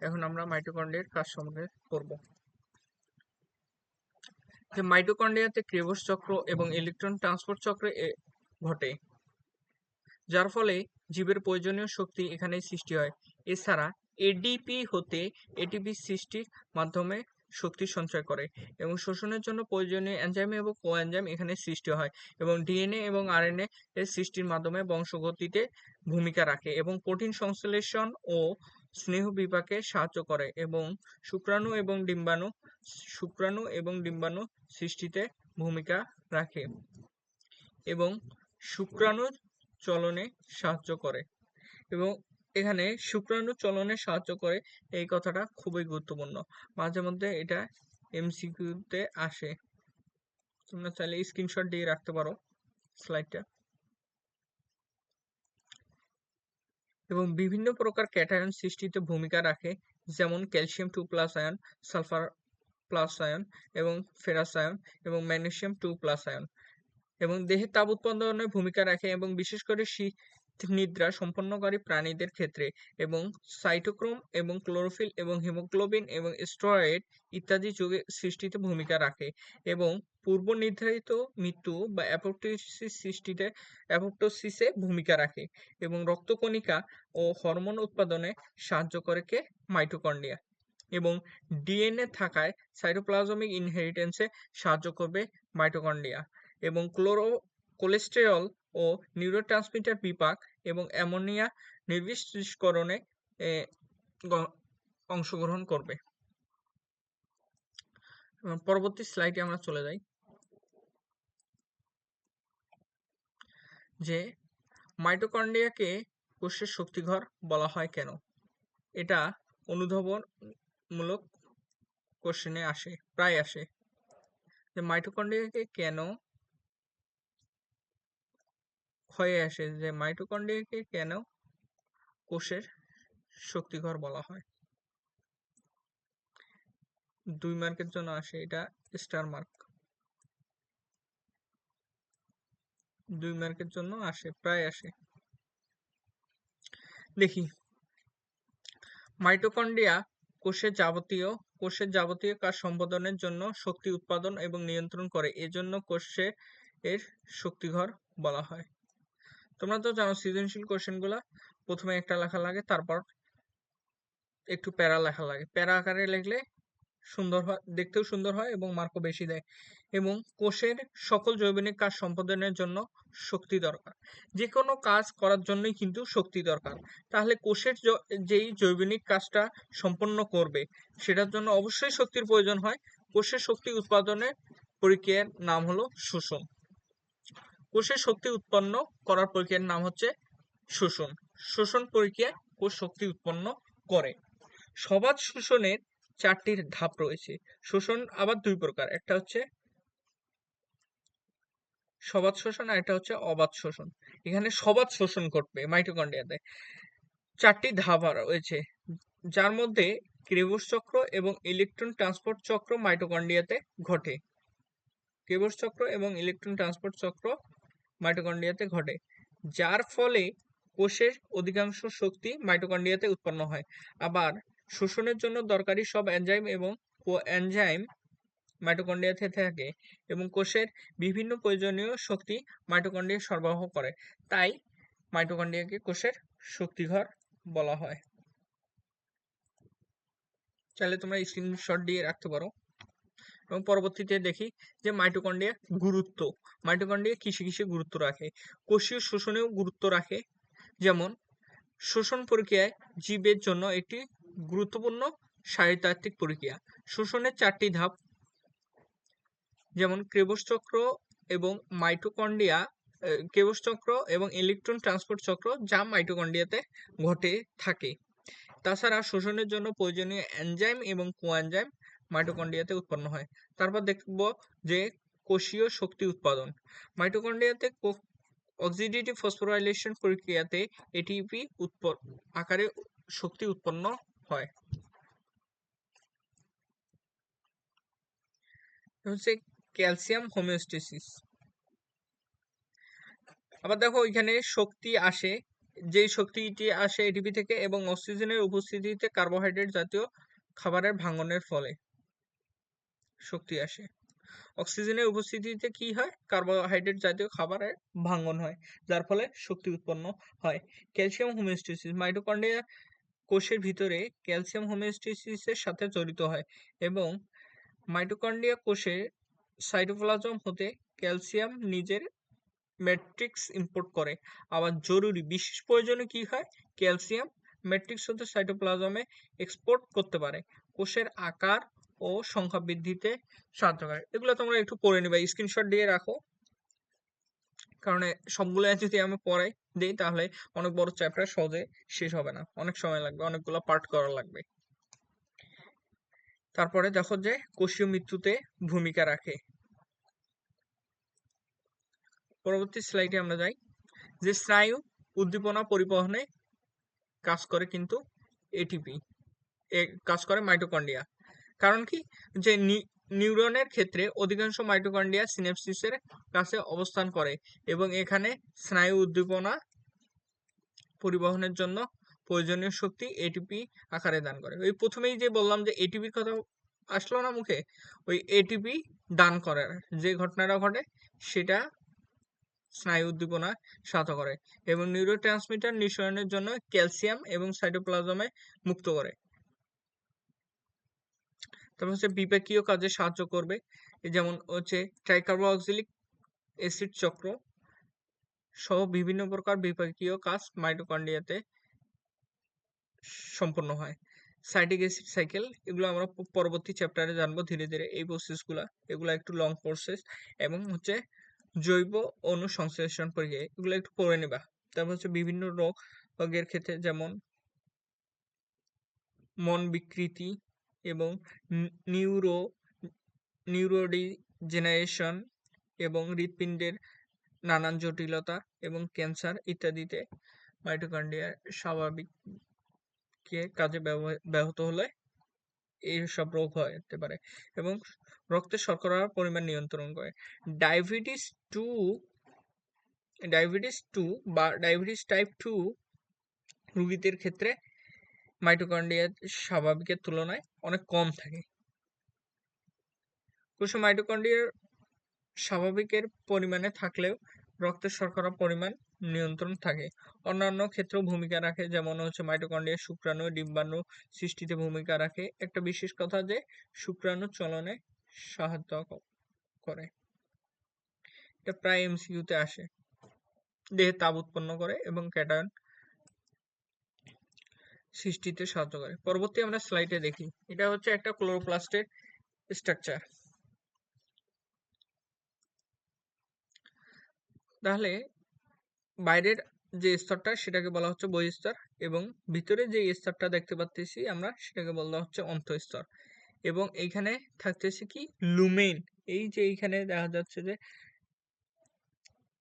এখন আমরা মাইটোকন্ড্রিয়ার কাজ সম্পর্কে করব। যে মাইটোকন্ড্রিয়াতে ক্রেবস চক্র এবং ইলেকট্রন ট্রান্সপোর্ট চক্রে ঘটে, যার ফলে জীবের প্রয়োজনীয় শক্তি এখানে সৃষ্টি হয়। এছাড়া এডিপি হতে এটিপি সৃষ্টির মাধ্যমে শক্তি সঞ্চয় করে এবং শোষণের জন্য প্রয়োজনীয় এনজাইম এবং কোএনজাইম এখানে সৃষ্টি হয় এবং ডিএনএ এবং আরএনএ এর সৃষ্টির মাধ্যমে বংশগতিতে ভূমিকা রাখে এবং প্রোটিন সংশ্লেষণ ও স্নেহ বিপাকে সাহায্য করে এবং শুক্রাণু এবং ডিম্বাণু, শুক্রাণু এবং ডিম্বাণু সৃষ্টিতে ভূমিকা রাখে এবং শুক্রাণু চলনে সাহায্য করে এবং এখানে শুক্রাণু চলনে সাহায্য করে এই কথাটা খুবই গুরুত্বপূর্ণ। মাঝে মধ্যে এটা এমসিকিউতে আসে। তোমরা চাইলে স্ক্রিনশট দিয়ে রাখতে পারো স্লাইডটা এবং বিভিন্ন প্রকার ক্যাটায়ন সৃষ্টিতে ভূমিকা রাখে, যেমন calcium two plus ion, sulphur plus ion এবং ফেরাস আয়ন এবং ম্যাগনেসিয়াম টু প্লাস আয়ন। এবং দেহের তাপ উৎপাদনে ভূমিকা রাখে এবং বিশেষ করে নিদ্রা সম্পন্নকারী প্রাণীদের ক্ষেত্রে এবং সাইটোক্রোম এবং ক্লোরোফিল এবং হিমোগ্লোবিন এবং স্টেরয়েড ইত্যাদি যোগে সৃষ্টিতে ভূমিকা রাখে এবং পূর্ব নির্ধারিত মৃত্যু বা অ্যাপোপ্টোসিস সৃষ্টিতে অ্যাপোপ্টোসিসে ভূমিকা রাখে এবং রক্তকণিকা ও হরমোন উৎপাদনে সাহায্য করে কে? মাইটোকন্ড্রিয়া। এবং ডিএনএ থাকায় সাইটোপ্লাজমিক ইনহেরিটেন্সে সাহায্য করবে মাইটোকন্ড্রিয়া এবং ক্লোরো, কোলেস্টেরল ও নিউরোট্রান্সমিটার বিপাক এবং অ্যামোনিয়া গ- অংশগ্রহণ করবে। পরবর্তী স্লাইডে আমরা চলে যাই। যে, মাইটোকন্ড্রিয়াকে কোষের শক্তিঘর বলা হয় কেন? এটা অনুধাবনমূলক কোশ্চেনে আসে, প্রায় আসে। যে, মাইটোকন্ড্রিয়াকে কেন হয়ে আসে যে মাইটোকন্ড্রিয়াকে কেন কোষের শক্তিঘর বলা হয়? দুই মার্কের জন্য আসে এটা স্টার মার্ক। দুই মার্কের জন্য আসে, প্রায় আসে। দেখি। মাইটোকন্ড্রিয়া কোষের যাবতীয় কোষের যাবতীয় কাজ সম্পাদনের জন্য শক্তি উৎপাদন এবং নিয়ন্ত্রণ করে, এজন্য কোষের এর শক্তিঘর বলা হয়। তোমরা তো জানো সৃজনশীল কোশ্চেনগুলা। প্রথমে একটা লেখা লাগে, তারপর একটু প্যারা লেখা লাগে। প্যারা আকারে লিখলে সুন্দর হয়, দেখতেও সুন্দর হয় এবং মার্কও বেশি দেয়। এবং কোষের সকল জৈবনিক কাজ সম্পাদনের জন্য শক্তি দরকার। যে কোনো কাজ করার জন্যই কিন্তু শক্তি দরকার। তাহলে কোষের যেই জৈবনিক কাজটা সম্পন্ন করবে, সেটার জন্য অবশ্যই শক্তির প্রয়োজন হয়। কোষের শক্তি উৎপাদনের প্রক্রিয়ার নাম হলো শোষণ। কোষের শক্তি উৎপন্ন করার প্রক্রিয়ার নাম হচ্ছে শোষণ। শোষণ প্রক্রিয়া কোষ শক্তি উৎপন্ন করে। সবাত শোষণের চারটি ধাপ রয়েছে। শোষণ আবার দুই প্রকার, একটা হচ্ছে সবাত শোষণ আর একটা হচ্ছে অবাত শোষণ। এখানে সবাত শোষণ ঘটবে মাইটোকন্ড্রিয়াতে। চারটি ধাপ রয়েছে, যার মধ্যে ক্রেবস চক্র এবং ইলেকট্রন ট্রান্সপোর্ট চক্র মাইটোকন্ড্রিয়াতে ঘটে। ক্রেবস চক্র এবং ইলেকট্রন ট্রান্সপোর্ট চক্র মাইটোকন্ড্রিয়াতে ঘটে, যার ফলে কোষের অধিকাংশ শক্তি মাইটোকন্ড্রিয়াতে উৎপন্ন হয়। আবার শোষণের জন্য দরকারি সব এনজাইম এবং কোএনজাইম মাইটোকন্ড্রিয়াতে থাকে এবং কোষের বিভিন্ন প্রয়োজনীয় শক্তি মাইটোকন্ড্রিয়া সরবরাহ করে, তাই মাইটোকন্ড্রিয়াকে কোষের শক্তিঘর বলা হয়। চাইলে তোমরা স্ক্রিনশট দিয়ে রাখতে পারো। এবং পরবর্তীতে দেখি যে মাইটোকন্ড্রিয়া গুরুত্ব মাইটোকন্ড্রিয়া কিসে কিসে গুরুত্ব রাখে? কোষীয় শোষণেও গুরুত্ব রাখে। যেমন, শোষণ প্রক্রিয়ায় জীবের জন্য একটি গুরুত্বপূর্ণ শারীরতাত্ত্বিক প্রক্রিয়া। শোষণের চারটি ধাপ। যেমন ক্রেবস চক্র এবং মাইটোকন্ড্রিয়া চক্র এবং ইলেকট্রন ট্রান্সপোর্ট চক্র যা মাইটোকন্ড্রিয়াতে ঘটে থাকে। তাছাড়া শোষণের জন্য প্রয়োজনীয় এনজাইম এবং কোএনজাইম মাইটোকন্ড্রিয়াতে উৎপন্ন হয়। তারপর দেখব যে কোষীয় শক্তি উৎপাদন। মাইটোকন্ড্রিয়াতে অক্সিডেটিভ ফসফোরাইলেশন প্রক্রিয়াতে এটিপি আকারে শক্তি উৎপন্ন হয়। হচ্ছে ক্যালসিয়াম হোমিওস্টেসিস। আবার দেখো এখানে শক্তি আসে, যেই শক্তিটি আসে এটিপি থেকে এবং অক্সিজেনের উপস্থিতিতে কার্বোহাইড্রেট জাতীয় খাবারের ভাঙনের ফলে। শক্তি আসে। অক্সিজেনের উপস্থিতিতে কি হয়? কার্বোহাইড্রেট জাতীয় খাবারের ভাঙন হয়, যার ফলে শক্তি উৎপন্ন হয়। ক্যালসিয়াম হোমিওস্টেসিস মাইটোকন্ড্রিয়া কোষের ভিতরে ক্যালসিয়াম হোমিওস্টেসিসের সাথে জড়িত হয় এবং মাইটোকন্ড্রিয়া কোষের সাইটোপ্লাজম হতে ক্যালসিয়াম নিজের ম্যাট্রিক্স ইম্পোর্ট করে। আবার জরুরি বিশেষ প্রয়োজনে কি হয়? ক্যালসিয়াম ম্যাট্রিক্স হতে সাইটোপ্লাজমে এক্সপোর্ট করতে পারে। কোষের আকার ও সংখ্যা বৃদ্ধিতে সাহায্য করে। এগুলো তোমরা একটু পড়ে নিবা স্ক্রিনশট দিয়ে রাখো। কারণ সবগুলো যদি আমি পড়াই, দিই, তাহলে অনেক বড় চ্যাপ্টার সহজে শেষ হবে না। অনেক সময় লাগবে, অনেকগুলো পার্ট করা লাগবে। তারপরে দেখো যে কোষীয় মৃত্যুতে ভূমিকা রাখে। পরবর্তী স্লাইডে আমরা যাই। যে স্নায়ু উদ্দীপনা পরিবহনে কাজ করে কিন্তু এটিপি কাজ করে মাইটোকন্ড্রিয়া কারণ কি? যে নিউরনের ক্ষেত্রে অধিকাংশ মাইটোকন্ড্রিয়া সিনেপসিসের কাছে অবস্থান করে এবং এখানে স্নায়ু উদ্দীপনা পরিবহনের জন্য প্রয়োজনীয় শক্তি এটিপি আকারে দান করে। ওই প্রথমেই যে বললাম যে এটিপির কথা আসলো না মুখে? ওই এটিপি দান করার যে ঘটনাটা ঘটে, সেটা স্নায়ু উদ্দীপনা সাহায্য করে এবং নিউরো ট্রান্সমিটার নিঃসরণের জন্য ক্যালসিয়াম এবং সাইটোপ্লাজমে মুক্ত করে। তারপর হচ্ছে বিপাকীয় কাজে সাহায্য করবে। যেমন হচ্ছে ট্রাইকার্বোক্সিলিক অ্যাসিড চক্র সহ বিভিন্ন প্রকার বিপাকীয় কাজ মাইটোকন্ড্রিয়াতে সম্পন্ন হয়। সাইটিক অ্যাসিড সাইকেল এগুলো আমরা পরবর্তী চ্যাপ্টারে জানব ধীরে ধীরে এই প্রসেসগুলা এগুলো একটু লং প্রসেস এবং হচ্ছে জৈব অণু সংশ্লেষণ প্রক্রিয়া, এগুলো একটু পড়ে নেবা। তারপর হচ্ছে বিভিন্ন রোগ রোগের ক্ষেত্রে যেমন মন বিকৃতি এবং নিউরো নিউরোডিজেনারেশন এবং হৃৎপিণ্ডের নানান জটিলতা এবং ক্যান্সার ইত্যাদিতে মাইটোকন্ড্রিয়ার স্বাভাবিক কে কাজে ব্যাহত হলে এইসব রোগ হতে পারে এবং রক্তে শর্করার পরিমাণ নিয়ন্ত্রণ করে। ডায়াবেটিস টু ডায়াবেটিস টু বা ডায়াবেটিস টাইপ টু রোগীদের ক্ষেত্রে মাইটোকন্ড্রিয়া স্বাভাবিকের তুলনায় অনেক কম থাকে। কোষে মাইটোকন্ড্রিয়ার স্বাভাবিকের পরিমাণে থাকলেও রক্তের শর্করা পরিমাণ নিয়ন্ত্রণ থাকে। অন্যান্য ক্ষেত্রেও ভূমিকা রাখে, যেমন হচ্ছে মাইটোকন্ড্রিয়া শুক্রাণু, ডিম্বাণু সৃষ্টিতে ভূমিকা রাখে। একটা বিশেষ কথা যে, শুক্রাণু চলনে সাহায্য করে। এটা প্রায় এমসিকিউতে আসে। দেহে তাপ উৎপন্ন করে এবং ক্যাটায়ন সৃষ্টিতে সাহায্য করে। পরবর্তী আমরা স্লাইডে দেখি। এটা হচ্ছে একটা ক্লোরোপ্লাস্টের স্ট্রাকচার তাহলে বাইরের যে স্তরটা, সেটাকে বলা হচ্ছে বহিঃস্তর এবং ভিতরে যে স্তরটা দেখতে পাচ্তেছি আমরা, সেটাকে বলা হচ্ছে অন্তঃস্তর। এবং এইখানে থাকতেছে কি? লুমেন এই যে এইখানে দেখা যাচ্ছে যে,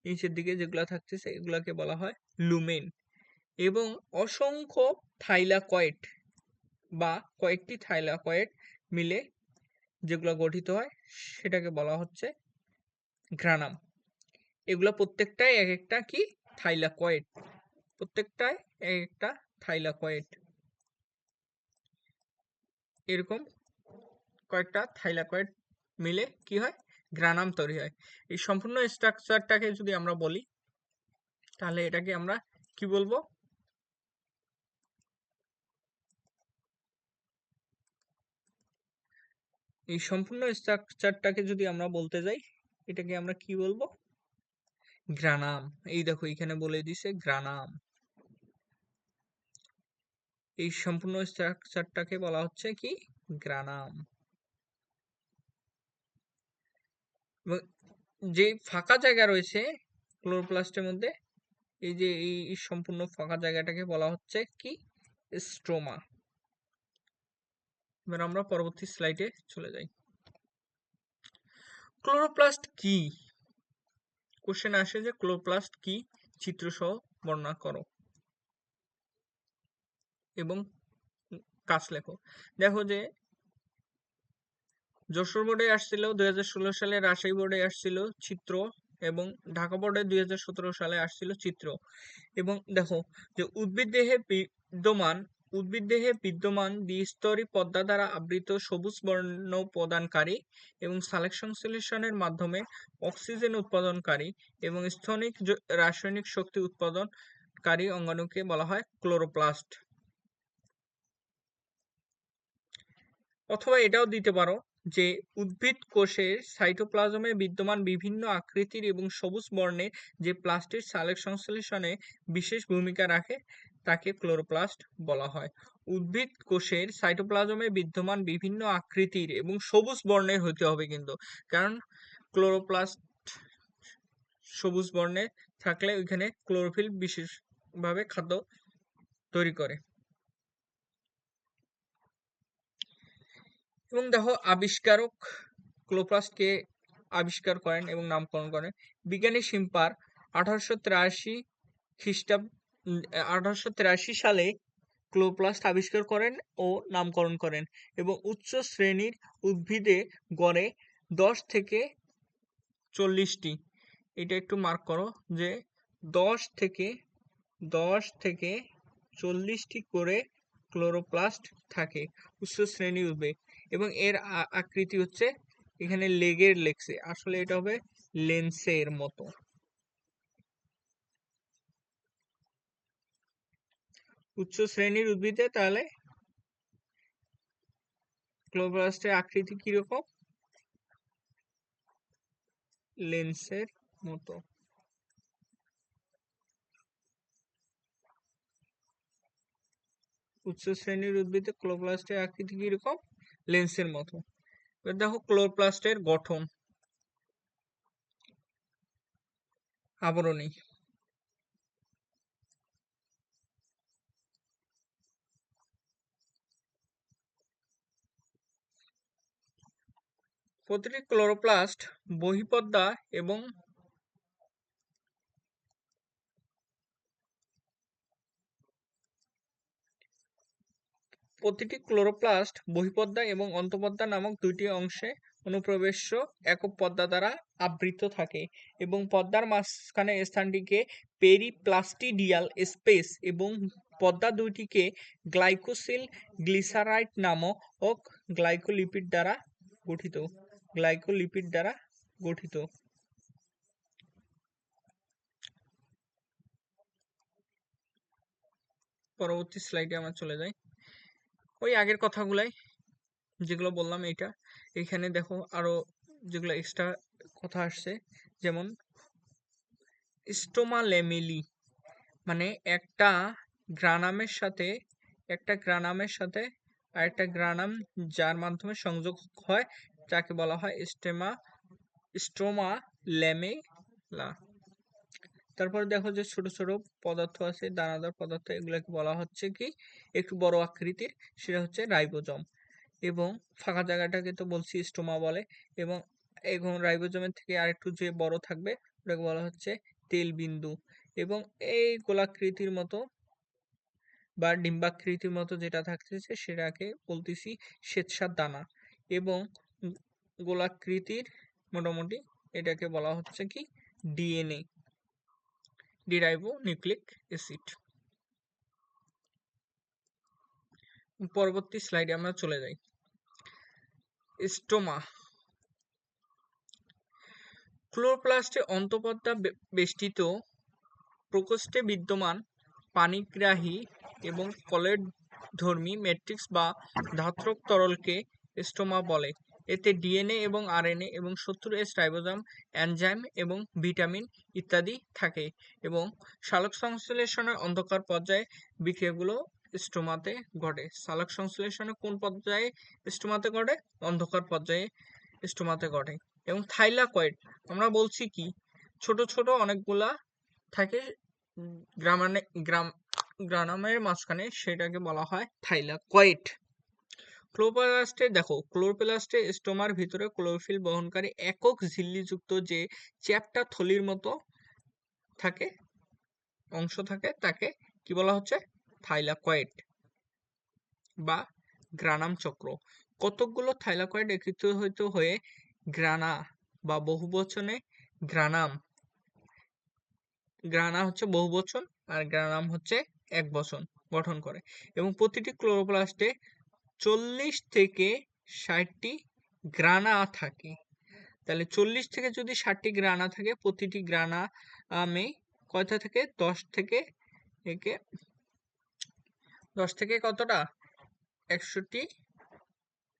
নিচের দিকে যেগুলা থাকতেছে, এগুলাকে বলা হয় লুমেন এবং অসংখ্য থাইলাকয়েড বা কয়েকটি থাইলাকয়েড মিলে যেগুলো গঠিত হয়, সেটাকে বলা হচ্ছে গ্রানাম এগুলো প্রত্যেকটাই এক একটা কি? থাইলাকয়েড। প্রত্যেকটাই এক একটা থাইলাকয়েড। এরকম কয়েকটা থাইলাকয়েড মিলে কি হয়? গ্রানাম তৈরি হয়। এই সম্পূর্ণ স্ট্রাকচারটাকে যদি আমরা বলি, তাহলে এটাকে আমরা কি বলব? এই সম্পূর্ণ স্ট্রাকচারটাকে যদি আমরা বলতে যাই, এটাকে আমরা কি বলব? গ্রানাম। এই দেখো, এখানে বলে দিছে গ্রানাম। এই সম্পূর্ণ স্ট্রাকচারটাকে বলা হচ্ছে কি? গ্রানাম। যে ফাঁকা জায়গা রয়েছে ক্লোরোপ্লাস্টের মধ্যে, এই যে এই সম্পূর্ণ ফাঁকা জায়গাটাকে বলা হচ্ছে কি? স্ট্রোমা। এবার আমরা পরবর্তী স্লাইডে চলে যাই। ক্লোরোপ্লাস্ট কি? কোশ্চেন আসে যে ক্লোরোপ্লাস্ট কি? চিত্র সহ বর্ণনা করো। এবং কাজ লেখো। দেখো যে যশোর বোর্ডে আসছিল দুই হাজার ষোলো সালে, রাজশাহী বোর্ডে আসছিল চিত্র এবং ঢাকা বোর্ডে দুই হাজার সতেরো সালে আসছিল চিত্র। এবং দেখো যে উদ্ভিদ দেহে বিদ্যমান উদ্ভিদ দেহে বিদ্যমান দ্বিস্তরী পর্দা দ্বারা আবৃত সবুজ বর্ণ প্রদানকারী এবং সালেক সংশ্লেষণের মাধ্যমে অক্সিজেন উৎপাদনকারী এবং স্থনিক রাসায়নিক শক্তি উৎপাদনকারী অঙ্গাণুকে বলা হয় ক্লোরোপ্লাস্ট অথবা এটাও দিতে পারো যে উদ্ভিদ কোষের সাইটোপ্লাজমে বিদ্যমান বিভিন্ন আকৃতির এবং সবুজ বর্ণের যে প্লাস্টিক সালেক সংশ্লেষণে বিশেষ ভূমিকা রাখে তাকে ক্লোরোপ্লাস্ট বলা হয়। উদ্ভিদ কোষের সাইটোপ্লাজমে বিদ্যমান বিভিন্ন আকৃতির এবং সবুজ বর্ণের হতে হবে কিন্তু। কারণ ক্লোরোপ্লাস্ট সবুজ বর্ণের থাকলে ওইখানে ক্লোরোফিল বিশেষভাবে খাদ্য তৈরি করে। এবং দেখো, আবিষ্কারক ক্লোপ্লাস্টকে আবিষ্কার করেন এবং নামকরণ করেন। বিজ্ঞানী সিম্পার আঠারোশো তিরাশি খ্রিস্টাব্দ আঠারোশো তিরাশি সালে ক্লোপ্লাস্ট আবিষ্কার করেন ও নামকরণ করেন এবং উচ্চ শ্রেণির উদ্ভিদে গড়ে দশ থেকে চল্লিশটি। এটা একটু মার্ক করো যে দশ থেকে দশ থেকে চল্লিশটি করে ক্লোরোপ্লাস্ট থাকে উচ্চ শ্রেণির উদ্ভিদ এবং এর আকৃতি হচ্ছে এখানে লেগের লেগসে। আসলে এটা হবে লেন্সের মতো। উচ্চ শ্রেণির উদ্ভিদে তাহলে ক্লোরোপ্লাস্টের আকৃতি কীরকম? লেন্সের মতো। উচ্চ শ্রেণির উদ্ভিদে ক্লোরোপ্লাস্টের আকৃতি কীরকম? লেন্সের মতো। এবার দেখো ক্লোরোপ্লাস্টের গঠন। আবরণী। প্রতিটি ক্লোরোপ্লাস্ট বহিঃপর্দা এবং প্রতিটি ক্লোরোপ্লাস্ট বহিঃপর্দা এবং অন্তঃপর্দা নামক দুইটি অংশে অনুপ্রবেশ্য একক পদ্মা দ্বারা আবৃত থাকে এবং পদ্মার মাঝখানে স্থানটিকে পেরিপ্লাস্টিডিয়াল স্পেস এবং পদ্মা দুইটিকে গ্লাইকোসিল গ্লিসারাইড নামক গ্লাইকোলিপিড দ্বারা গঠিত। গ্লাইকোলিপিড দ্বারা গঠিত। পরবর্তী স্লাইডে আমরা চলে যাই। ওই আগের কথাগুলাই যেগুলো বললাম এটা এখানে দেখো আরও যেগুলো এক্সট্রা কথা আসছে, যেমন স্টোমালেমিলি মানে একটা গ্রানামের সাথে, একটা গ্রানামের সাথে আরেকটা গ্রানাম যার মাধ্যমে সংযোগ হয় যাকে বলা হয় স্টেমা স্ট্রোমা ল্যামেলা তারপরে দেখো যে ছোট ছোট পদার্থ আছে, দানাদার পদার্থ, এগুলোকে বলা হচ্ছে কি, একটু বড় আকৃতির, সেটা হচ্ছে রাইবোজম। এবং ফাঁকা জায়গাটাকে তো বলছি স্টোমা বলে। এবং এবং রাইবোজমের থেকে আরেকটু যে বড় থাকবে, ওটাকে বলা হচ্ছে তেল বিন্দু এবং এই গোলাকৃতির মতো বা ডিম্বাকৃতির মতো যেটা থাকতেছে, সেটাকে বলতেছি শ্বেতসার দানা। এবং গোলাকৃতির মোটামুটি এটাকে বলা হচ্ছে কি? ডিএনএ ডিরাইভো নিউক্লিক অ্যাসিড। পরবর্তী স্লাইডে আমরা চলে যাই। স্টোমা, ক্লোরোপ্লাস্টে অন্তঃপর্দা বেষ্টিত, প্রকোষ্ঠে বিদ্যমান, পানিগ্রাহী এবং কলের ধর্মী ম্যাট্রিক্স বা ধাত্রক তরলকে স্টোমা বলে। এতে ডিএনএ এবং আরএনএ এবং সত্তর এস রাইবোজাম, এনজাইম এবং ভিটামিন ইত্যাদি থাকে এবং সালোক সংশ্লেষণের অন্ধকার পর্যায়ে বিক্রিয়াগুলো স্টোমাতে ঘটে। সালোক সংশ্লেষণে কোন পর্যায়ে স্টোমাতে ঘটে? অন্ধকার পর্যায়ে স্টোমাতে ঘটে। এবং থাইলাকয়েড, আমরা বলছি কি? ছোট ছোট অনেকগুলা থাকে গ্রামানে, গ্রাম, গ্রানামের মাঝখানে সেটাকে বলা হয় থাইলাকয়েড। ক্লোরোপ্লাস্টে, দেখো, ক্লোরোপ্লাস্টে স্টোমার ভিতরে ক্লোরোফিল বহনকারী একক ঝিল্লিযুক্ত যে চ্যাপ্টা থলির মতো থাকে, অংশ থাকে, তাকে কি বলা হচ্ছে? থাইলাকয়েড বা গ্রানাম চক্র। কতকগুলো থাইলাকয়েড একত্রিত হয়ে গ্রানা বা বহুবচনে গ্রানাম, গ্রানা হচ্ছে বহুবচন আর গ্রানাম হচ্ছে এক বচন গঠন করে এবং প্রতিটি ক্লোরোপ্লাস্টে চল্লিশ থেকে ষাটটি গ্রানা থাকে। তাহলে চল্লিশ থেকে যদি ষাটটি গ্রানা থাকে, প্রতিটি গ্রানা, আমি কয়টা থেকে? দশ থেকে একে, দশ থেকে কতটা? একশোটি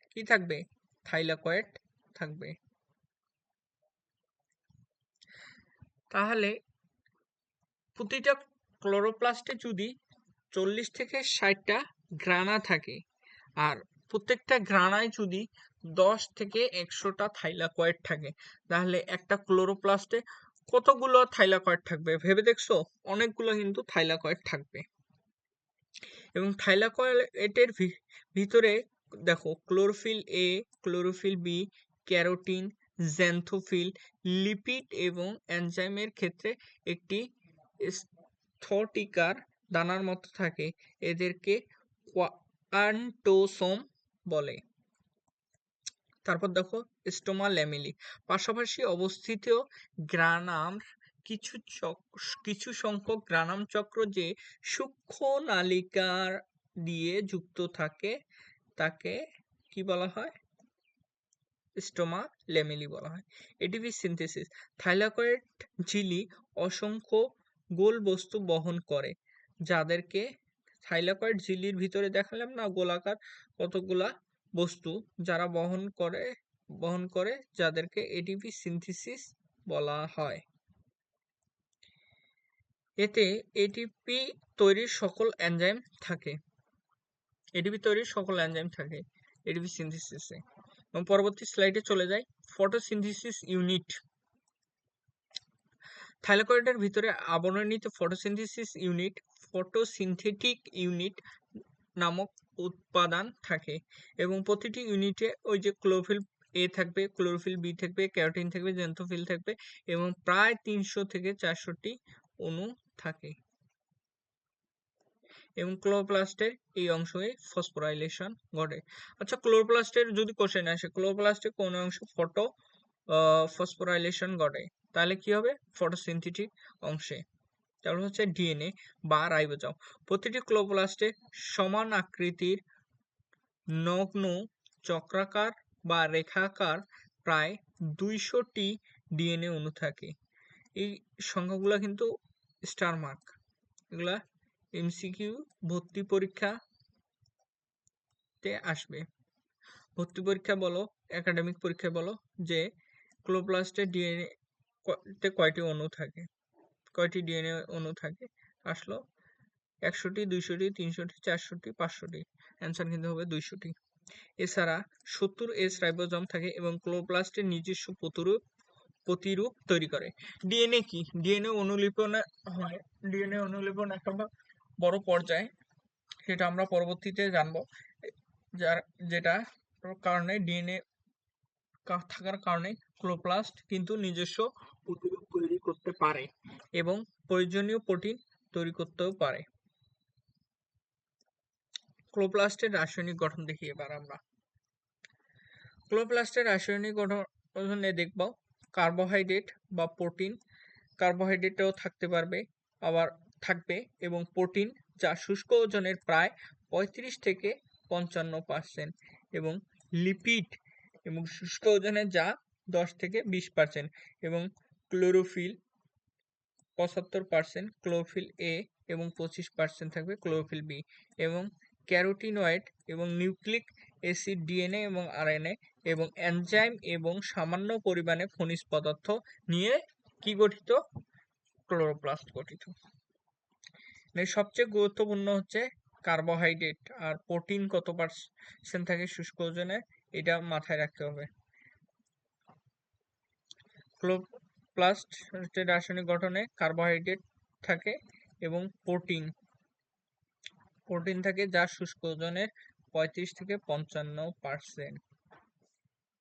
কি থাকবে? থাইলাকয়েড থাকবে। তাহলে প্রতিটা ক্লোরোপ্লাস্টে যদি চল্লিশ থেকে ষাটটা গ্রানা থাকে আর প্রত্যেকটা গ্রানায় যদি দশ থেকে একশোটা থাইলাকয়েড থাকে, তাহলে একটা ক্লোরোপ্লাস্টে কতগুলো থাইলাকয়েড থাকবে? ভেবে দেখছ? অনেকগুলো কিন্তু থাইলাকয়েড থাকবে। এবং থাইলাকয়েডের ভিতরে দেখো, chlorophyll A chlorophyll B carotene, xanthophyll, lipid এবং এনজাইমের ক্ষেত্রে একটি স্থটিকার দানার মতো থাকে। এদেরকে কোয়ান্টোসোম বলে। তারপর দেখো স্টোমা ল্যামিলি পাশাপাশি অবস্থিত গ্রানাম, কিছু কিছু সংখ্যক গ্রানাম চক্র যে সূক্ষ্ম নালিকার দিয়ে যুক্ত থাকে, তাকে কি বলা হয়? স্টোমা ল্যামেলি বলা হয়। ATP synthesis. থাইলাকয়েড ঝিলি অসংখ্য গোল বস্তু বহন করে, যাদেরকে থাইলাকয়েড ঝিল্লির ভিতরে দেখালাম না? গোলাকার কতগুলা বস্তু যারা বহন করে বহন করে, যাদেরকে এটিপি সিনথেসিস বলা হয়। এতে এটিপি তৈরির সকল এনজাইম থাকে। এটিপি তৈরির সকল এনজাইম থাকে এটিপি সিনথেসিসে এবং পরবর্তী স্লাইডে চলে যাই। ফটোসিনথেসিস ইউনিট থাইলাকয়েডের ভিতরে আবরণিত ফটোসিনথেসিস ইউনিট ফটোসিনথেটিক ইউনিট নামক উৎপাদান থাকে এবং প্রতিটি ইউনিটে ওই যে ক্লোরোফিল এ থাকবে ক্লোরোফিল বি থাকবে ক্যারোটিন থাকবে জেন্থোফিল থাকবে এবং প্রায় তিনশো থেকে চারশোটি অণু থাকে। এবং ক্লোরোপ্লাস্টের এই অংশে ফসফোরাইলেশন ঘটে। আচ্ছা ক্লোরোপ্লাস্টের যদি কোশ্চেন আসে ক্লোরোপ্লাস্টের কোন অংশ ফটো ফসফোরাইলেশন ঘটে? তাহলে কি হবে? ফটোসিনথেটিক অংশে। তাহলে হচ্ছে ডিএনএ বা রাইবোজম। প্রতিটি ক্লোরোপ্লাস্টে সমান আকৃতির নগ্ন চক্রাকার বা রেখাকার প্রায় দুইশোটি ডিএনএ অণু থাকে। এই সংখ্যাগুলো কিন্তু স্টার মার্ক। এগুলা এমসিকিউ ভর্তি পরীক্ষাতে আসবে। ভর্তি পরীক্ষা বলো একাডেমিক পরীক্ষা বলো, যে ক্লোপ্লাস্টের ডিএনএ তে কয়টি অণু থাকে। কয়টি ডিএনএ অণু থাকে? আসলো একশোটি, দুইশোটি, তিনশোটি, চারশোটি, পাঁচশোটি। অ্যান্সার কিন্তু হবে দুইশোটি। এছাড়া সত্তর এস রাইবোজম থাকে এবং ক্লোপ্লাস্টের নিজস্ব প্রতিরূপ প্রতিরূপ তৈরি করে। ডিএনএ কি? ডিএনএ অনুলিপন হয়। ডিএনএ অনুলিপন একটা বড় পর্যায়ে, সেটা আমরা পরবর্তীতে জানব। যার, যেটা কারণে ডিএনএ থাকার কারণে ক্লোপ্লাস্ট কিন্তু নিজস্ব প্রতিরূপ তৈরি করতে পারে এবং প্রয়োজনীয় প্রোটিন তৈরি করতেও পারে। ক্লোপ্লাস্টের রাসায়নিক গঠন দেখি এবার আমরা। ক্লোপ্লাস্টের রাসায়নিক গঠনে দেখব কার্বোহাইড্রেট বা প্রোটিন। কার্বোহাইড্রেটও থাকতে পারবে, আবার থাকবে এবং প্রোটিন যা শুষ্ক ওজনের প্রায় পঁয়ত্রিশ থেকে পঞ্চান্ন পার্সেন্ট এবং লিপিড এবং শুষ্ক ওজনের যা দশ থেকে বিশ পার্সেন্ট এবং ক্লোরোফিল পঁচাত্তর পার্সেন্ট ক্লোরোফিল এ এবং পঁচিশ পার্সেন্ট থাকবে ক্লোরোফিল বি এবং ক্যারোটিনয়েড এবং নিউক্লিক অ্যাসিড ডিএনএ এবং আরএনএ এবং এনজাইম এবং সামান্য পরিমাণে খনিজ পদার্থ নিয়ে কি গঠিত? ক্লোরোপ্লাস্ট গঠিত। সবচেয়ে গুরুত্বপূর্ণ হচ্ছে কার্বোহাইড্রেট আর প্রোটিন কত পার্সেন্ট থাকে শুষ্ক ওজনে? এটা মাথায় রাখতে হবে। ক্লোপ্লাস্ট রাসায়নিক গঠনে কার্বোহাইড্রেট থাকে এবং প্রোটিন। প্রোটিন থাকে যা শুষ্ক ওজনের পঁয়ত্রিশ থেকে পঞ্চান্ন পার্সেন্ট।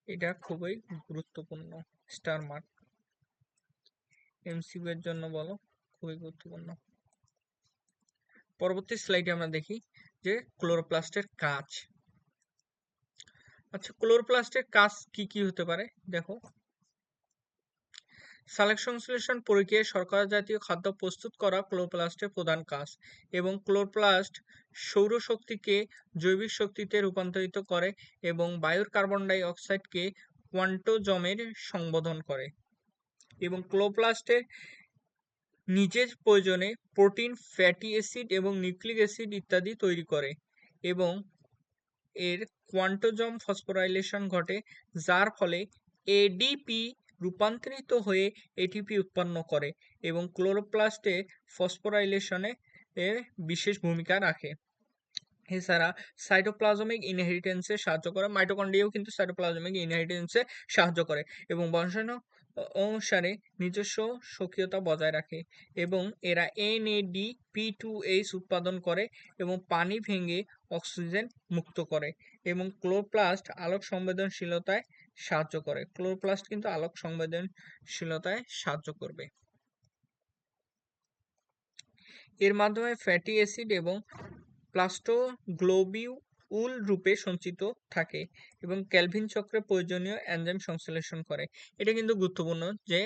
এটা খুবই গুরুত্বপূর্ণ স্টার মার্ক। এমসিকিউ এর জন্য বলো, খুবই গুরুত্বপূর্ণ। পরবর্তী স্লাইডে আমরা দেখি যে ক্লোরোপ্লাস্টের কাজ। আচ্ছা ক্লোরোপ্লাস্টের কাজ কি কি হতে পারে? দেখো সালেকশন সংশ্লেষণ প্রক্রিয়ায় শর্করা জাতীয় খাদ্য প্রস্তুত করা ক্লোরোপ্লাস্টের প্রধান কাজ এবং ক্লোরোপ্লাস্ট সৌরশক্তিকে জৈবিক শক্তিতে রূপান্তরিত করে এবং বায়ুর কার্বন ডাই অক্সাইডকে কোয়ান্টোজমের সংবোধন করে এবং ক্লোরোপ্লাস্টের নিজের প্রয়োজনে প্রোটিন, ফ্যাটি অ্যাসিড এবং নিউক্লিক অ্যাসিড ইত্যাদি তৈরি করে এবং এর কোয়ান্টোজম ফসফোরাইলেশন ঘটে, যার ফলে এডিপি রূপান্তরিত হয়ে এটিপি উৎপন্ন করে এবং ক্লোরোপ্লাস্টে ফসফোরাইলেশনে এর বিশেষ ভূমিকা রাখে। এছাড়া সাইটোপ্লাজমিক ইনহেরিটেন্সে সাহায্য করে, মাইটোকন্ড্রিয়াও কিন্তু সাইটোপ্লাজমিক ইনহেরিটেন্সে সাহায্য করে এবং বংশাণু অনুসারে নিজস্ব সক্রিয়তা বজায় রাখে এবং এরা এনএডি পি টু এইচ উৎপাদন করে এবং পানি ভেঙে অক্সিজেন মুক্ত করে এবং ক্লোরোপ্লাস্ট আলোক সংবেদনশীলতায় সাহায্য করে। ক্লোরোপ্লাস্ট কিন্তু আলোক সংবেদনশীলতায় সাহায্য করবে। এর মাধ্যমে ফ্যাটি অ্যাসিড এবং প্লাস্টোগ্লোবিউল রূপে সঞ্চিত থাকে এবং ক্যালভিন চক্রে প্রয়োজনীয় এনজাইম সংশ্লেষণ করে। এটা কিন্তু গুরুত্বপূর্ণ যে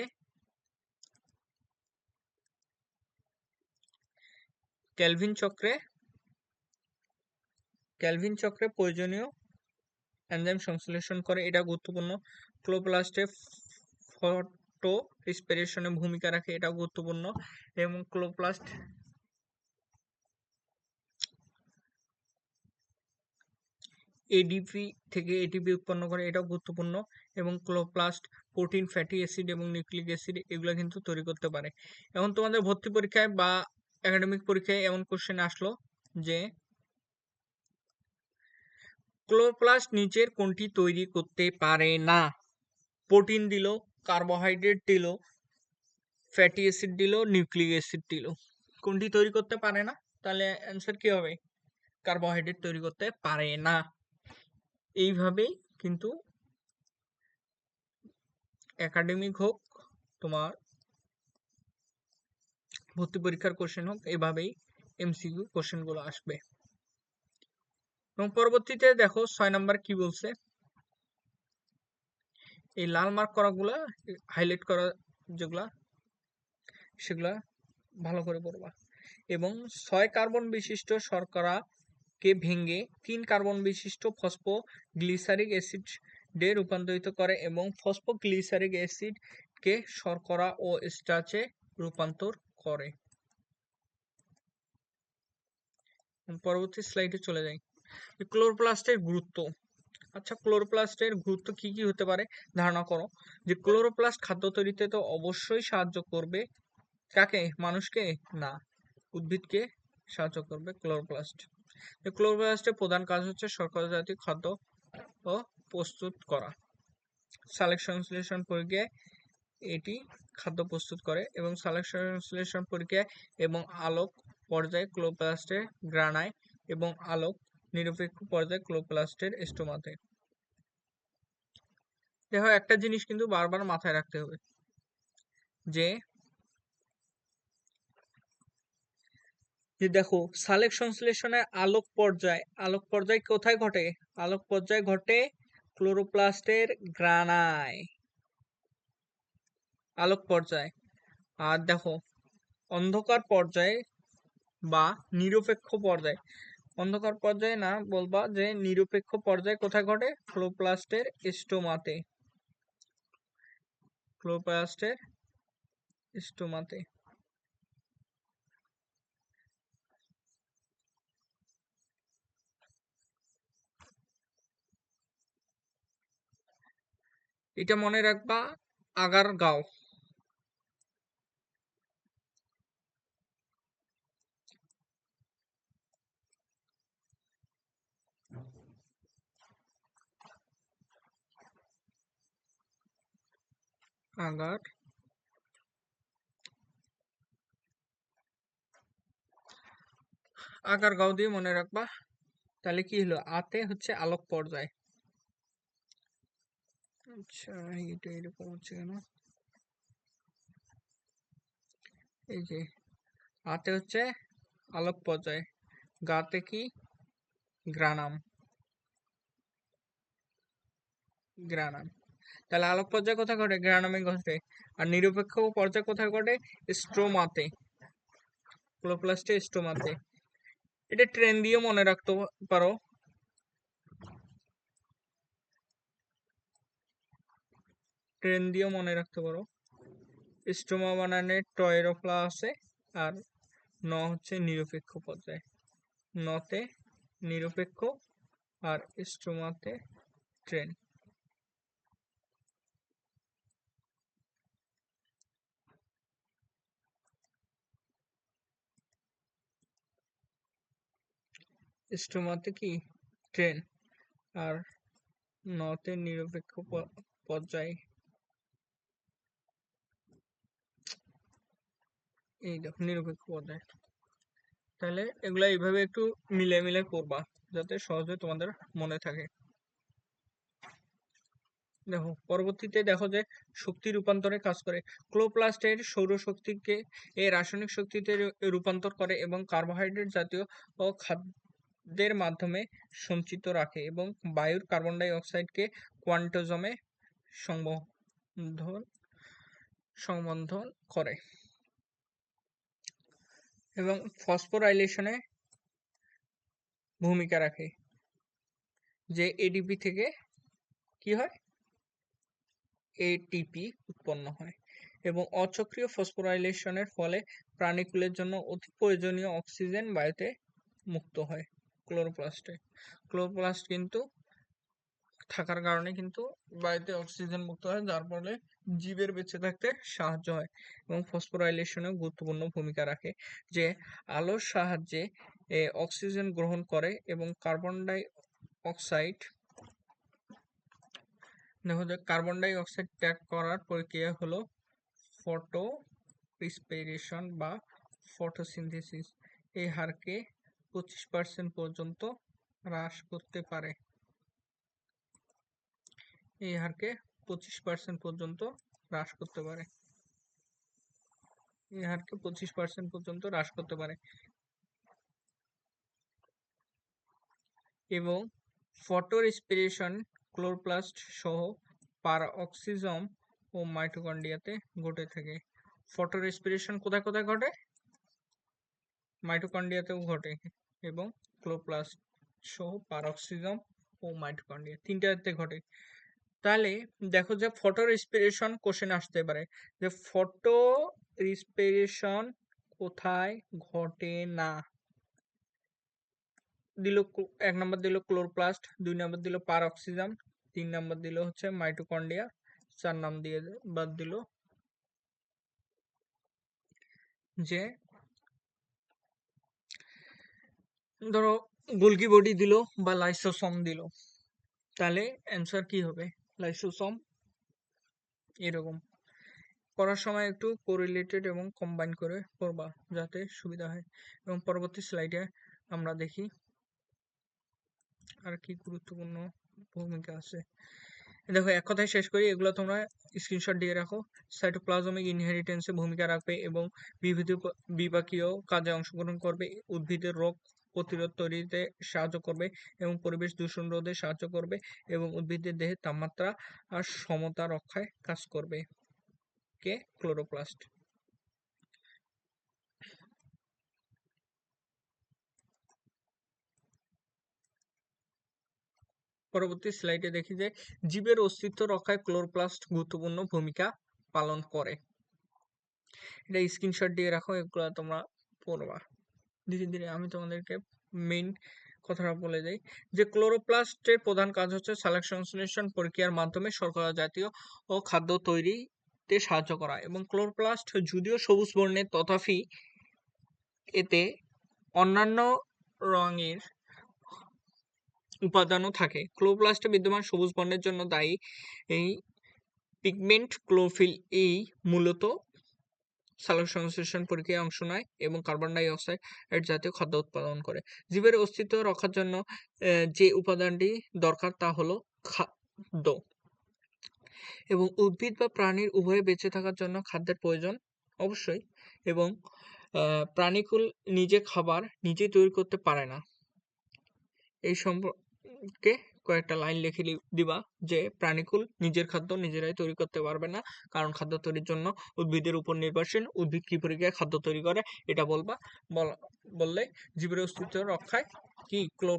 ক্যালভিন চক্রে ক্যালভিন চক্রে প্রয়োজনীয় এনজাইম সংশ্লেষণ করে, এটা গুরুত্বপূর্ণ। ক্লোপ্লাস্টে ফটো রেসপিরেশনে ভূমিকা রাখে এটা গুরুত্বপূর্ণ। এবং ক্লোপ্লাস্ট এডিপি থেকে এটিপি উৎপন্ন করে, এটাও গুরুত্বপূর্ণ। এবং ক্লোপ্লাস্ট প্রোটিন ফ্যাটি অ্যাসিড এবং নিউক্লিক অ্যাসিড এগুলো কিন্তু তৈরি করতে পারে। এখন তোমাদের ভর্তি পরীক্ষায় বা একাডেমিক পরীক্ষায় এমন কোশ্চেন আসলো যে ক্লোরোপ্লাস্ট নিচের কোনটি তৈরি করতে পারে না? প্রোটিন দিল, কার্বোহাইড্রেট দিল, ফ্যাটি অ্যাসিড দিল, নিউক্লিক অ্যাসিড দিল। কোনটি তৈরি করতে পারে না? তাহলে অ্যান্সার কি হবে? কার্বোহাইড্রেট তৈরি করতে পারে না। এইভাবেই কিন্তু একাডেমিক হোক, তোমার ভর্তি পরীক্ষার কোশ্চেন হোক, এভাবেই এমসিকিউ কোশ্চেনগুলো আসবে। এবং পরবর্তীতে দেখো ছয় নাম্বার কি বলছে? এই লাল মার্ক করাগুলা হাইলাইট করা যেগুলা, সেগুলা ভালো করে পড়বা। এবং ছয় কার্বন বিশিষ্ট শর্করা কে ভেঙে তিন কার্বন বিশিষ্ট ফসফো গ্লিসারিক অ্যাসিডে রূপান্তরিত করে এবং ফসফোগ্লিসারিক অ্যাসিডকে শর্করা ও স্টার্চে রূপান্তর করে। পরবর্তী স্লাইডে চলে যাই। ক্লোরোপ্লাস্টের গুরুত্ব। আচ্ছা ক্লোরোপ্লাস্টের গুরুত্ব কি কি হতে পারে? ধারণা করো। যে ক্লোরোপ্লাস্ট খাদ্য তৈরিতে তো অবশ্যই সাহায্য করবে কাকে? মানুষকে? না। উদ্ভিদকে সাহায্য করবে ক্লোরোপ্লাস্ট ক্লোরোপ্লাস্টের প্রধান কাজ হচ্ছে শর্করা জাতীয় খাদ্য ও প্রস্তুত করা। সালেকশন সংশ্লেষণ প্রক্রিয়ায় এটি খাদ্য প্রস্তুত করে এবং সালেকশন সংশ্লেষণ প্রক্রিয়ায় এবং আলোক পর্যায়ে ক্লোরোপ্লাস্টের গ্রানায় এবং আলোক নিরপেক্ষ পর্যায়ে ক্লোপ্লাস্টের স্টোমাতে দেখো, একটা জিনিস কিন্তু বারবার মাথায় রাখতে হবে যে যে দেখো, সালেক সংশ্লেষণের আলোক পর্যায় আলোক পর্যায় কোথায় ঘটে? আলোক পর্যায় ঘটে ক্লোরোপ্লাস্টের গ্রানায়। আলোক পর্যায়। আর দেখো, অন্ধকার পর্যায়ে বা নিরপেক্ষ পর্যায়ে। অন্ধকার পর্যায়ে না বলবা যে নিরপেক্ষ পর্যায়ে কোথায় ঘটে? ক্লোরোপ্লাস্টের স্টোমাতে। ক্লোরোপ্লাস্টের স্টোমাতে। এটা মনে রাখবা আগারগাঁও। আগার গাও দিয়ে মনে রাখবা, তাহলে কি হলো? আতে হচ্ছে আলোক পর্যায়। আচ্ছা এটা এরকম হচ্ছে কেন? এই যে, আতে হচ্ছে আলোক পর্যায়, গাতে কি? গ্রানাম। গ্রানাম। তাহলে আলোক পর্যায় কোথায় ঘটে? গ্রানামে ঘটে। আর নিরপেক্ষ পর্যায় কোথায় ঘটে? স্ট্রোমাতে। ক্লোরোপ্লাস্টে স্ট্রোমাতে। এটা ট্রেন দিয়ে মনে রাখতে পারো। ট্রেন দিয়ে মনে রাখতে পারো। স্টোমা বানানে টয়েরোফ্লা আছে আর ন হচ্ছে নিরপেক্ষ পর্যায়। নতে নিরপেক্ষ আর স্টোমাতে ট্রেন। স্টোমাতে কি ট্রেন? আর নতে নিরপেক্ষ পর্যায়? এই দেখো, নিরপেক্ষ পর্যায়। তাহলে এগুলা এইভাবে একটু মিলে মিলে করবা, যাতে সহজে তোমাদের মনে থাকে। দেখো, পরবর্তীতে দেখো যে শক্তি রূপান্তরে কাজ করে। ক্লোপ্লাস্টের সৌরশক্তিকে এ রাসায়নিক শক্তিতে রূপান্তর করে এবং কার্বোহাইড্রেট জাতীয় ও খাদ্যের মাধ্যমে সঞ্চিত রাখে এবং বায়ুর কার্বন ডাই অক্সাইডকে কোয়ান্টোজমে সংবন্ধন সংবন্ধন করে এবং ফসফোরাইলেশনে ভূমিকা রাখে। যে এডিপি থেকে কি হয়? এটিপি উৎপন্ন হয় এবং অচক্রিয় ফসফোরাইলেশনের ফলে প্রাণীকুলের জন্য অতি প্রয়োজনীয় অক্সিজেন বায়ুতে মুক্ত হয়। ক্লোরোপ্লাস্টে। ক্লোরোপ্লাস্ট কিন্তু থাকার কারণে কিন্তু বায়ুতে অক্সিজেন মুক্ত হয়, যার ফলে জীবের বেঁচে থাকতে সাহায্য হয় এবং ফসফোরাইলেশনেও গুরুত্বপূর্ণ ভূমিকা রাখে, যে আলোর সাহায্যে অক্সিজেন গ্রহণ করে এবং কার্বন ডাই অক্সাইড, দেখো যে কার্বন ডাই অক্সাইড ত্যাগ করার প্রক্রিয়া হলো ফটো রিসপিরেশন বা ফটোসিনথেসিস। এই হারকে পঁচিশ পার্সেন্ট পর্যন্ত হ্রাস করতে পারে। এই হারকে পঁচিশ পার্সেন্ট পর্যন্ত হ্রাস করতে পারে। এই হারকে পঁচিশ পার্সেন্ট পর্যন্ত হ্রাস করতে পারে। এবং ফটো রেসপিরেশন ক্লোরোপ্লাস্ট সহ পারঅক্সিজম ও মাইটোকন্ড্রিয়াতে ঘটে থাকে। ফটো রেসপিরেশন কোথায় কোথায় ঘটে? মাইটোকন্ড্রিয়াতেও ঘটে। এবং ক্লোরোপ্লাস্ট সহ পারঅক্সিজম ও মাইটোকন্ড্রিয়া তিনটাতে ঘটে। তাহলে দেখো যে ফটো রেসপিরেশন কোশ্চেন আসতে পারে। যে ফটো রেসপিরেশন কোথায় ঘটে না? দিল এক নম্বর দিল ক্লোরোপ্লাস্ট, দুই নম্বর দিল পারঅক্সিজম তিন নম্বর দিল হচ্ছে মাইটোকন্ড্রিয়া, চার নাম দিয়ে বাদ দিল যে ধরো গোলকি বডি দিল বা লাইসোসম দিল, তাহলে অ্যান্সার কি হবে? লাইসোসম? এরকম। করার সময় একটু কোরিলেটেড এবং কম্বাইন করে করবা, যাতে সুবিধা হয়। এবং পরবর্তী স্লাইডে আমরা দেখি আর কি গুরুত্বপূর্ণ ভূমিকা আছে। দেখো, এক কথায় শেষ করি, এগুলো তোমরা স্ক্রিনশট দিয়ে রাখো। সাইটোপ্লাজমিক ইনহেরিটেন্সে ভূমিকা রাখবে এবং বিবিধ বিপাকীয় কাজে অংশগ্রহণ করবে। উদ্ভিদের রোগ প্রতিরোধ তৈরিতে সাহায্য করবে এবং পরিবেশ দূষণ রোধে সাহায্য করবে এবং উদ্ভিদের দেহের তাপমাত্রা আর সমতা রক্ষায় কাজ করবে। কে? ক্লোরোপ্লাস্ট। পরবর্তী স্লাইডে দেখি যে জীবের অস্তিত্ব রক্ষায় ক্লোরোপ্লাস্ট গুরুত্বপূর্ণ ভূমিকা পালন করে। এটা স্ক্রিনশট দিয়ে রাখো, এগুলো তোমরা পড়বা। ধীরে ধীরে আমি তোমাদেরকে মেইন কথাটা বলে যাই যে ক্লোরোপ্লাস্টের প্রধান কাজ হচ্ছে সালেক সংশ্লেষণ প্রক্রিয়ার মাধ্যমে শর্করা জাতীয় ও খাদ্য তৈরিতে সাহায্য করা এবং ক্লোরোপ্লাস্ট যদিও সবুজ বর্ণের তথাপি এতে অন্যান্য রঙের উপাদানও থাকে। ক্লোরোপ্লাস্টে বিদ্যমান সবুজ বর্ণের জন্য দায়ী এই পিগমেন্ট ক্লোরোফিল এই মূলত সালোক সংশ্লেষণ প্রক্রিয়ায় অংশ নেয় এবং কার্বন ডাই অক্সাইড জাতীয় খাদ্য উৎপাদন করে। জীবের অস্তিত্ব রক্ষার জন্য যে উপাদানটি দরকার তা হলো খাদ্য। এবং উদ্ভিদ বা প্রাণীর উভয়ে বেঁচে থাকার জন্য খাদ্যের প্রয়োজন অবশ্যই এবং প্রাণীকুল নিজে খাবার নিজে তৈরি করতে পারে না। এই সম্পর্কে কয়েকটা লাইন লিখে দিবা যে, প্রাণীকুল নিজের খাদ্য নিজেরাই তৈরি করতে পারবে না। কারণ খাদ্য তৈরির জন্য উদ্ভিদের উপর নির্ভরশীল উদ্ভিদ কি প্রক্রিয়ায় খাদ্য তৈরি করে, এটা বলবা। বলা, বললে জীবের অস্তিত্ব রক্ষায় কি ক্লো